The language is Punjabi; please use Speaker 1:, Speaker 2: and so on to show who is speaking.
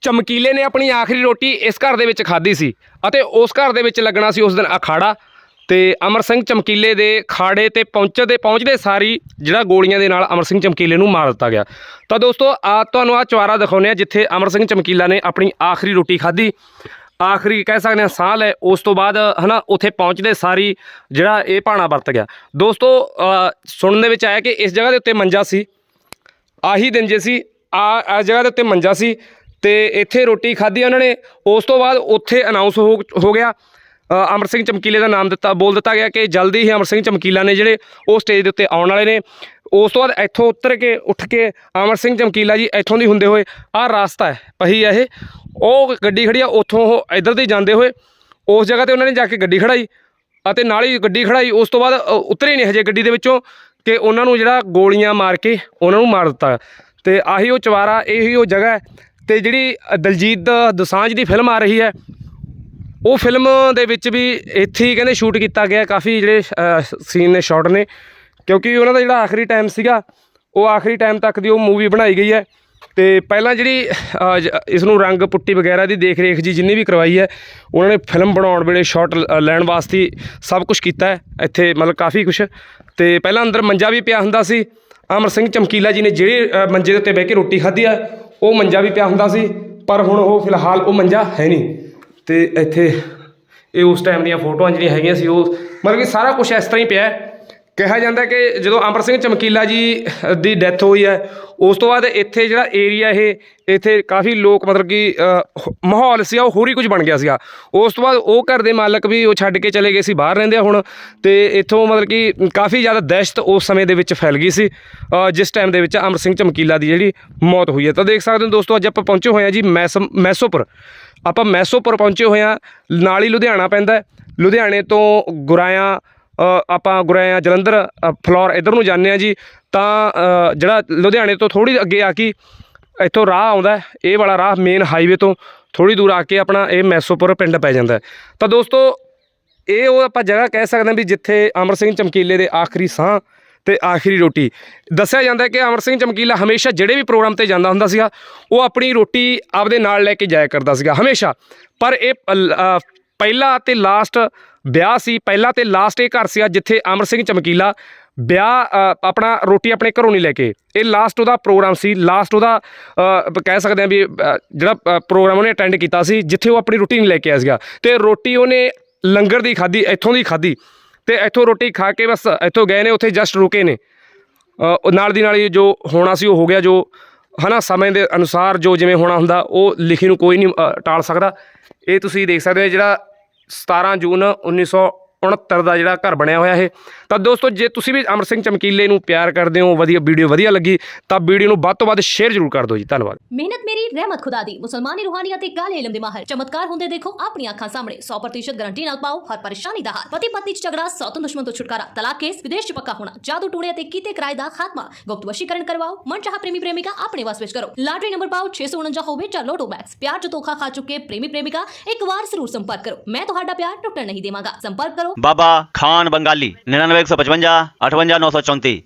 Speaker 1: ਚਮਕੀਲੇ ਨੇ ਆਪਣੀ ਆਖਰੀ ਰੋਟੀ ਇਸ ਘਰ ਦੇ ਵਿੱਚ ਖਾਧੀ ਸੀ ਅਤੇ ਉਸ ਘਰ ਦੇ ਵਿੱਚ ਲੱਗਣਾ ਸੀ ਉਸ ਦਿਨ ਅਖਾੜਾ ਤੇ ਅਮਰ ਸਿੰਘ ਚਮਕੀਲੇ ਦੇ ਖਾੜੇ ਤੇ ਪਹੁੰਚਦੇ ਪਹੁੰਚਦੇ ਸਾਰੀ ਜਿਹੜਾ ਗੋਲੀਆਂ ਦੇ ਨਾਲ ਅਮਰ ਸਿੰਘ ਚਮਕੀਲੇ ਨੂੰ ਮਾਰ ਦਿੱਤਾ ਗਿਆ। ਤਾਂ ਦੋਸਤੋ, ਆ ਤੁਹਾਨੂੰ ਆ ਚਵਾਰਾ ਦਿਖਾਉਂਦੇ ਆ ਜਿੱਥੇ ਅਮਰ ਸਿੰਘ ਚਮਕੀਲਾ ਨੇ ਆਪਣੀ ਆਖਰੀ ਰੋਟੀ ਖਾਧੀ। ਆਖਰੀ ਕਹਿ ਸਕਦੇ ਹਾਂ ਸਾਹ ਲੈ ਉਸ ਤੋਂ ਬਾਅਦ ਹਨਾ ਉੱਥੇ ਪਹੁੰਚਦੇ ਸਾਰੀ ਜਿਹੜਾ ਇਹ ਭਾਣਾ ਵਰਤ ਗਿਆ। ਦੋਸਤੋ ਸੁਣਨ ਦੇ ਵਿੱਚ ਆਇਆ ਕਿ ਇਸ ਜਗ੍ਹਾ ਦੇ ਉੱਤੇ ਮੰਜਾ ਸੀ। ਆਹੀ ਦਿਨ ਜੇ ਸੀ, ਆ ਇਸ ਜਗ੍ਹਾ ਦੇ ਉੱਤੇ ਮੰਜਾ ਸੀ। ਤੇ ਇੱਥੇ ਰੋਟੀ ਖਾਧੀ ਉਹਨਾਂ ਨੇ। ਉਸ ਤੋਂ ਬਾਅਦ ਉੱਥੇ ਅਨਾਉਂਸ ਹੋ ਗਿਆ। ਅ, ਅਮਰ ਸਿੰਘ ਚਮਕੀਲੇ ਦਾ ਨਾਮ ਦਿੱਤਾ ਬੋਲ ਦਿੱਤਾ ਗਿਆ ਕਿ ਜਲਦੀ ਹੀ ਅਮਰ ਸਿੰਘ ਚਮਕੀਲਾ ਨੇ ਜਿਹੜੇ ਉਹ ਸਟੇਜ ਦੇ ਉੱਤੇ ਆਉਣ ਵਾਲੇ ਨੇ। ਉਸ ਤੋਂ ਬਾਅਦ ਇੱਥੋਂ ਉੱਤਰ ਕੇ ਉੱਠ ਕੇ ਅਮਰ ਸਿੰਘ ਚਮਕੀਲਾ ਜੀ ਇੱਥੋਂ ਦੀ ਹੁੰਦੇ ਹੋਏ ਆਹ ਰਾਸਤਾ ਹੈ ਪਹੀ ਹੈ ਇਹ। ਉਹ ਗੱਡੀ ਖੜੀ ਆ ਉੱਥੋਂ ਉਹ ਇੱਧਰ ਦੀ ਜਾਂਦੇ ਹੋਏ ਉਸ ਜਗ੍ਹਾ ਤੇ ਉਹਨਾਂ ਨੇ ਜਾ ਕੇ ਗੱਡੀ ਖੜਾਈ ਅਤੇ ਨਾਲ ਹੀ ਗੱਡੀ ਖੜਾਈ ਉਸ ਤੋਂ ਬਾਅਦ ਅ, ਉਤਰੇ ਨਹੀਂ ਹਜੇ ਗੱਡੀ ਦੇ ਵਿੱਚੋਂ ਕਿ ਉਹਨਾਂ ਨੂੰ ਜਿਹੜਾ ਗੋਲੀਆਂ ਮਾਰ ਕੇ ਉਹਨਾਂ ਨੂੰ ਮਾਰ ਦਿੱਤਾ। ਤੇ ਆਹੀ ਉਹ ਚਵਾਰਾ ਇਹੀ ਉਹ ਜਗ੍ਹਾ ਤੇ ਜਿਹੜੀ ਦਲਜੀਤ ਦ- ਦੋਸਾਂਝ ਦੀ ਫਿਲਮ ਆ ਰਹੀ ਹੈ, ਉਹ ਫਿਲਮ ਦੇ ਵਿੱਚ ਵੀ ਇੱਥੇ ਹੀ ਕਹਿੰਦੇ ਸ਼ੂਟ ਕੀਤਾ ਗਿਆ, ਕਾਫੀ ਜਿਹੜੇ ਸੀਨ ਨੇ ਸ਼ਾਟ ਨੇ, ਕਿਉਂਕਿ ਉਹਨਾਂ ਦਾ ਜਿਹੜਾ ਆਖਰੀ ਟਾਈਮ ਸੀਗਾ, ਉਹ ਆਖਰੀ ਟਾਈਮ ਤੱਕ ਦੀ ਉਹ ਮੂਵੀ ਬਣਾਈ ਗਈ ਹੈ ਤੇ ਪਹਿਲਾਂ ਜਿਹੜੀ ਇਸ ਨੂੰ ਰੰਗ ਪੁੱਟੀ ਵਗੈਰਾ ਦੀ ਦੇਖ ਰੇਖ ਜੀ ਜਿੰਨੀ ਵੀ ਕਰਵਾਈ ਹੈ, ਉਹਨਾਂ ਨੇ ਫਿਲਮ ਬਣਾਉਣ ਵੇਲੇ ਸ਼ਾਟ ਲੈਣ ਵਾਸਤੇ ਸਭ ਕੁਝ ਕੀਤਾ ਹੈ, ਇੱਥੇ ਮਤਲਬ ਕਾਫੀ ਕੁਝ ਤੇ ਪਹਿਲਾਂ ਅੰਦਰ ਮੰਜਾ ਵੀ ਪਿਆ ਹੁੰਦਾ ਸੀ ਅਮਰ ਸਿੰਘ ਚਮਕੀਲਾ ਜੀ ਨੇ ਜਿਹੜੇ ਮੰਜੇ ਦੇ ਉੱਤੇ ਬਹਿ ਕੇ ਰੋਟੀ ਖਾਧੀ ਆ, ਉਹ ਮੰਜਾ ਵੀ ਪਿਆ ਹੁੰਦਾ ਸੀ, ਪਰ ਹੁਣ ਉਹ ਫਿਲਹਾਲ ਉਹ ਮੰਜਾ ਹੈ ਨਹੀਂ। ਤੇ ਇੱਥੇ ਇਹ ਉਸ ਟਾਈਮ ਦੀਆਂ ਫੋਟੋਆਂ ਜਿਹੜੀਆਂ ਹੈਗੀਆਂ ਸੀ, ਉਹ ਮਤਲਬ ਕਿ ਸਾਰਾ ਕੁਝ ਇਸ ਤਰ੍ਹਾਂ ਹੀ ਪਿਆ ਕਿਹਾ ਜਾਂਦਾ ਕਿ ਜਦੋਂ ਅਮਰ ਸਿੰਘ ਚਮਕੀਲਾ ਜੀ ਦੀ ਡੈਥ ਹੋਈ ਹੈ, ਉਸ ਤੋਂ ਬਾਅਦ ਇੱਥੇ ਜਿਹੜਾ ਏਰੀਆ ਇਹ, ਇੱਥੇ ਕਾਫੀ ਲੋਕ ਮਤਲਬ ਕਿ ਮਾਹੌਲ ਸੀ ਉਹ ਹੋਰ ਹੀ ਕੁਝ ਬਣ ਗਿਆ ਸੀਗਾ। ਉਸ ਤੋਂ ਬਾਅਦ ਉਹ ਘਰ ਦੇ ਮਾਲਕ ਵੀ ਉਹ ਛੱਡ ਕੇ ਚਲੇ ਗਏ ਸੀ, ਬਾਹਰ ਰਹਿੰਦੇ ਆ ਹੁਣ। ਤੇ ਇੱਥੋਂ ਮਤਲਬ ਕਿ ਕਾਫੀ ਜ਼ਿਆਦਾ ਦਹਿਸ਼ਤ ਉਸ ਸਮੇਂ ਦੇ ਵਿੱਚ ਫੈਲ ਗਈ ਸੀ। ਜਿਸ ਟਾਈਮ ਦੇ ਵਿੱਚ ਅਮਰ ਸਿੰਘ ਚਮਕੀਲਾ ਦੀ ਜਿਹੜੀ ਮੌਤ ਹੋਈ ਹੈ। ਤਾਂ ਦੇਖ ਸਕਦੇ ਹੋ ਦੋਸਤੋ, ਅੱਜ ਆਪਾਂ ਪਹੁੰਚੇ ਹੋਏ ਹਾਂ ਜੀ ਮੈਸ ਮੈਸੋਪੁਰ। ਆਪਾਂ ਮੈਸੋਪੁਰ ਪਹੁੰਚੇ ਹੋਏ ਹਾਂ, ਨਾਲ ਹੀ ਲੁਧਿਆਣਾ ਪੈਂਦਾ ਲੁਧਿਆਣੇ ਤੋਂ ਗੁਰਾਇਆ ਅ, ਆਪਾਂ ਗੁਰਾਇਆ ਜਲੰਧਰ ਅ, ਫਲੋਰ ਇਧਰ ਨੂੰ ਜਾਂਦੇ ਆ ਜੀ। ਤਾਂ ਜਿਹੜਾ ਲੁਧਿਆਣੇ ਤੋਂ ਥੋੜੀ ਅੱਗੇ ਆ ਕੇ ਇੱਥੋਂ ਰਾਹ ਆਉਂਦਾ ਇਹ ਵਾਲਾ ਰਾਹ ਮੇਨ ਹਾਈਵੇ ਤੋਂ ਥੋੜੀ ਦੂਰ ਆ ਕੇ ਆਪਣਾ ਇਹ ਮੈਸੋਪੁਰ ਪਿੰਡ ਪੈ ਜਾਂਦਾ ਤਾਂ ਦੋਸਤੋ ਇਹ ਉਹ ਆਪਾਂ ਜਗ੍ਹਾ ਕਹਿ ਸਕਦੇ ਹਾਂ ਵੀ ਜਿੱਥੇ ਅਮਰ ਸਿੰਘ ਚਮਕੀਲੇ ਦੇ ਆਖਰੀ ਸਾਹ ਤੇ ਆਖਰੀ ਰੋਟੀ। ਦੱਸਿਆ ਜਾਂਦਾ ਕਿ ਅਮਰ ਸਿੰਘ ਚਮਕੀਲਾ ਹਮੇਸ਼ਾ ਜਿਹੜੇ ਵੀ ਪ੍ਰੋਗਰਾਮ ਤੇ ਜਾਂਦਾ ਹੁੰਦਾ ਸੀਗਾ ਉਹ ਆਪਣੀ ਰੋਟੀ ਆਪਦੇ ਨਾਲ ਲੈ ਕੇ ਜਾਇਆ ਕਰਦਾ ਸੀਗਾ ਹਮੇਸ਼ਾ। ਪਰ ਇਹ ਪਹਿਲਾ ਤੇ ਲਾਸਟ ਵਿਆਹ ਸੀ, ਪਹਿਲਾ ਤੇ ਲਾਸਟ ਇਹ ਘਰ ਸੀਗਾ ਜਿੱਥੇ ਅਮਰ ਸਿੰਘ ਚਮਕੀਲਾ ਵਿਆਹ ਆਪਣਾ ਰੋਟੀ ਆਪਣੇ ਘਰੋਂ ਨਹੀਂ ਲੈ ਕੇ, ਇਹ ਲਾਸਟ ਉਹਦਾ ਪ੍ਰੋਗਰਾਮ ਸੀ ਲਾਸਟ ਉਹਦਾ ਕਹਿ ਸਕਦੇ ਹਾਂ ਵੀ ਜਿਹੜਾ ਪ੍ਰੋਗਰਾਮ ਉਹਨੇ ਅਟੈਂਡ ਕੀਤਾ ਸੀ, ਜਿੱਥੇ ਉਹ ਆਪਣੀ ਰੋਟੀ ਨਹੀਂ ਲੈ ਕੇ ਆਇਆ ਸੀਗਾ ਤੇ ਰੋਟੀ ਉਹਨੇ ਲੰਗਰ ਦੀ ਖਾਧੀ, ਇੱਥੋਂ ਦੀ ਖਾਧੀ ਤੇ ਇੱਥੋਂ ਰੋਟੀ ਖਾ ਕੇ ਬਸ ਇੱਥੋਂ ਗਏ ਨੇ, ਉੱਥੇ ਜਸਟ ਰੁਕੇ ਨੇ। ਨਾਲ ਦੀ ਨਾਲ ਹੀ ਜੋ ਹੋਣਾ ਸੀ ਉਹ ਹੋ ਗਿਆ, ਜੋ ਹਨਾ, ਸਮੇਂ ਦੇ ਅਨੁਸਾਰ ਜੋ ਜਿਵੇਂ ਹੋਣਾ ਹੁੰਦਾ, ਉਹ ਲਿਖੀ ਨੂੰ ਕੋਈ ਨਹੀਂ ਟਾਲ ਸਕਦਾ। ਇਹ ਤੁਸੀਂ ਦੇਖ ਸਕਦੇ ਹੋ ਜਿਹੜਾ 17 ਜੂਨ ਉੱਨੀ ਸੌ 1969 ਦਾ ਜਿਹੜਾ ਘਰ ਬਣਿਆ ਹੋਇਆ ਇਹ। ਤਾਂ ਦੋਸਤੋ, ਜੇ ਤੁਸੀਂ ਵੀ ਅਮਰ ਸਿੰਘ ਚਮਕੀਲੇ ਨੂੰ ਪਿਆਰ ਕਰਦੇ ਹੋ, ਵਧੀਆ ਵੀਡੀਓ ਵਧੀਆ ਲੱਗੀ, ਤਾਂ ਵੀਡੀਓ ਨੂੰ ਵੱਧ ਤੋਂ ਵੱਧ ਸ਼ੇਅਰ ਜ਼ਰੂਰ ਕਰ ਦਿਓ ਜੀ। ਧੰਨਵਾਦ।
Speaker 2: ਮਿਹਨਤ ਮੇਰੀ, ਰਹਿਮਤ ਖੁਦਾ ਦੀ। ਮੁਸਲਮਾਨੀ ਰੂਹਾਨੀਅਤ ਤੇ ਕਾਲੇ ਇਲਮ ਦੇ ਮਾਹਰ। ਚਮਤਕਾਰ ਹੁੰਦੇ ਦੇਖੋ, ਆਪਣੀਆਂ ਅੱਖਾਂ ਸਾਹਮਣੇ। 100% ਗਾਰੰਟੀ ਨਾਲ ਪਾਓ, ਹਰ ਪਰੇਸ਼ਾਨੀ ਦਾ ਹੱਲ। ਪਤੀ ਪਤਨੀ ਚ ਝਗੜਾ ਸੌਤਨ ਦੁਸ਼ਮਣ ਤੋਂ ਛੁਟਕਾਰਾ। ਤਲਾਕ ਕੇਸ, ਵਿਦੇਸ਼ ਚ ਪੱਕਾ ਹੋਣਾ। ਜਾਦੂ ਟੂਣੇ ਤੇ ਕੀਤੇ ਕਿਰਾਏ ਦਾ ਖਾਤਮਾ। ਗੁਪਤ ਵਸ਼ੀਕਰਨ ਕਰਵਾਓ। ਮਨਚਾਹਾ ਪ੍ਰੇਮੀ ਪ੍ਰੇਮਿਕਾ ਆਪਣੇ ਵਸ ਵਿੱਚ ਕਰੋ। ਲਾਟਰੀ ਨੰਬਰ ਪਾਓ 649 ਹੋਵੇ ਜਾਂ ਲੋਟੋ ਮੈਕਸ। ਪਿਆਰ ਚ ਧੋਖਾ ਖਾ ਚੁੱਕੇ ਪ੍ਰੇਮੀ ਪ੍ਰੇਮਿਕਾ, ਇੱਕ ਵਾਰ ਜ਼ਰੂਰ ਸੰਪਰਕ ਕਰੋ। ਮੈਂ ਤੁਹਾਡਾ ਪਿਆਰ ਟੁੱਟਣ ਨਹੀਂ ਦੇਵਾਂਗਾ। ਸੰਪਰਕ ਕਰੋ।
Speaker 3: ਬਾਬਾ ਖਾਨ ਬੰਗਾਲੀ 99155 58934